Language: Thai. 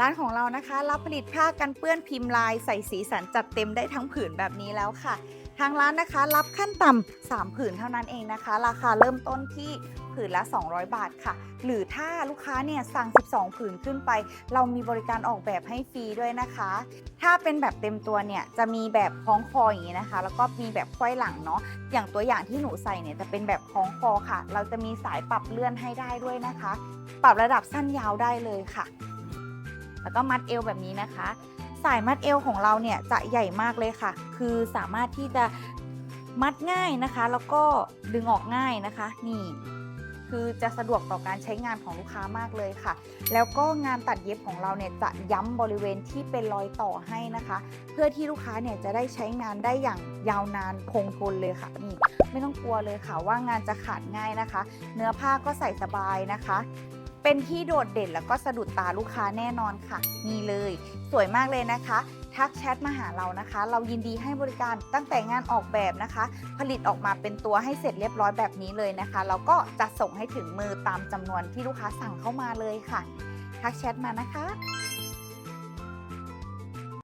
ร้านของเรานะคะ รับผลิตผ้ากันเปื้อนพิมพ์ลายใส่สีสันจัดเต็มได้ทั้งผืนแบบนี้แล้วค่ะ ทางร้านนะคะ รับขั้นต่ำ3ผืนเท่านั้นเองนะคะ ราคาเริ่มต้นที่ผืนละ 200 บาทค่ะ หรือถ้าลูกค้าเนี่ยสั่ง 12 ผืนขึ้นไป เรามีบริการออกแบบให้ฟรีด้วยนะคะ ถ้าเป็นแบบเต็มตัวเนี่ยจะมีแบบคล้องคออย่างนี้นะคะ แล้วก็มีแบบควายหลังเนาะ อย่างตัวอย่างที่หนูใส่เนี่ยจะเป็นแบบคล้องคอค่ะ เราจะมีสายปรับเลื่อนให้ได้ด้วยนะคะ ปรับระดับสั้นยาวได้เลยค่ะ แล้วก็มัดเอวแบบนี้นะคะ สายมัดเอวของเราเนี่ยจะใหญ่มากเลยค่ะ คือสามารถที่จะมัดง่ายนะคะ แล้วก็ดึงออกง่ายนะคะ นี่คือจะสะดวกต่อการใช้งานของลูกค้ามากเลยค่ะ แล้วก็งานตัดเย็บของเราเนี่ยจะย้ำบริเวณที่เป็นรอยต่อให้นะคะ เพื่อที่ลูกค้าเนี่ยจะได้ใช้งานได้อย่างยาวนานคงทนเลยค่ะนี่ไม่ต้องกลัวเลยค่ะว่างานจะขาดง่ายนะคะ เนื้อผ้าก็ใส่สบายนะคะ เป็นที่โดดเด่นแล้วก็สะดุดตาลูกค้าแน่นอนค่ะ นี่เลย สวยมากเลยนะคะ ทักแชทมาหาเรานะคะ เรายินดีให้บริการตั้งแต่งานออกแบบนะคะ ผลิตออกมาเป็นตัวให้เสร็จเรียบร้อยแบบนี้เลยนะคะ แล้วก็จะส่งให้ถึงมือตามจำนวนที่ลูกค้าสั่งเข้ามาเลยค่ะ ทักแชทมานะคะ